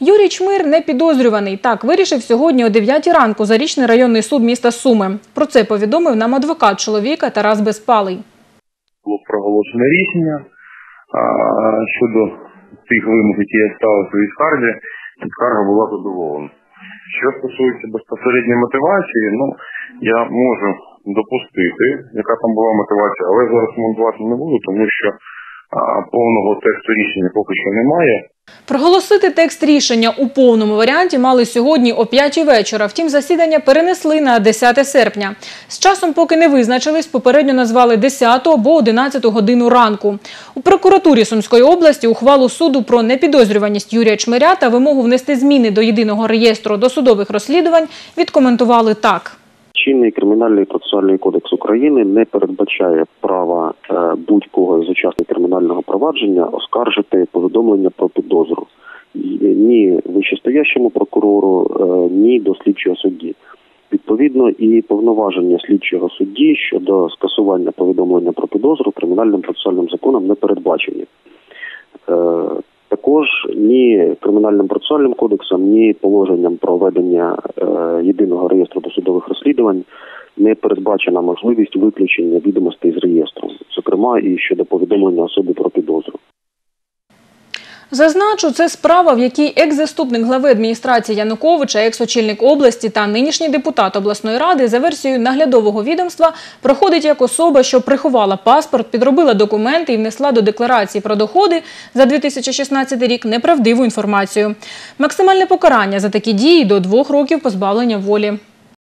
Юрій Чмир не підозрюваний. Так вирішив сьогодні о 9 ранку Зарічний районний суд міста Суми. Про це повідомив нам адвокат чоловіка Тарас Безпалий. було проголошене рішення щодо тих вимог, які я ставив у скарзі, і скарга була задоволена. Що стосується безпосередньої мотивації, ну я можу допустити, яка там була мотивація, але зараз коментувати не буду, тому що повного тексту рішення поки що немає. Проголосити текст рішення у повному варіанті мали сьогодні о 5 вечора. Втім, засідання перенесли на 10 серпня. З часом, поки не визначились, попередньо назвали 10 або 11 годину ранку. У прокуратурі Сумської області ухвалу суду про непідозрюваність Юрія Чмиря та вимогу внести зміни до єдиного реєстру досудових розслідувань відкоментували так. Чинний кримінальний процесуальний кодекс України не передбачає права е, будь-кого з учасників провадження оскаржити повідомлення про підозру ні вищестоящому прокурору, е, ні до слідчого судді. Відповідно, і повноваження слідчого судді щодо скасування повідомлення про підозру кримінальним процесуальним законом не передбачені. Е, Також ні кримінальним процесуальним кодексом, ні положенням про ведення е, єдиного реєстру досудових розслідувань не передбачена можливість виключення відомостей з реєстру, зокрема і щодо повідомлення особи про. Зазначу, це справа, в якій екс-заступник глави адміністрації Януковича, екс-очільник області та нинішній депутат обласної ради за версією наглядового відомства проходить як особа, що приховала паспорт, підробила документи і внесла до декларації про доходи за 2016 рік неправдиву інформацію. Максимальне покарання за такі дії до двох років позбавлення волі.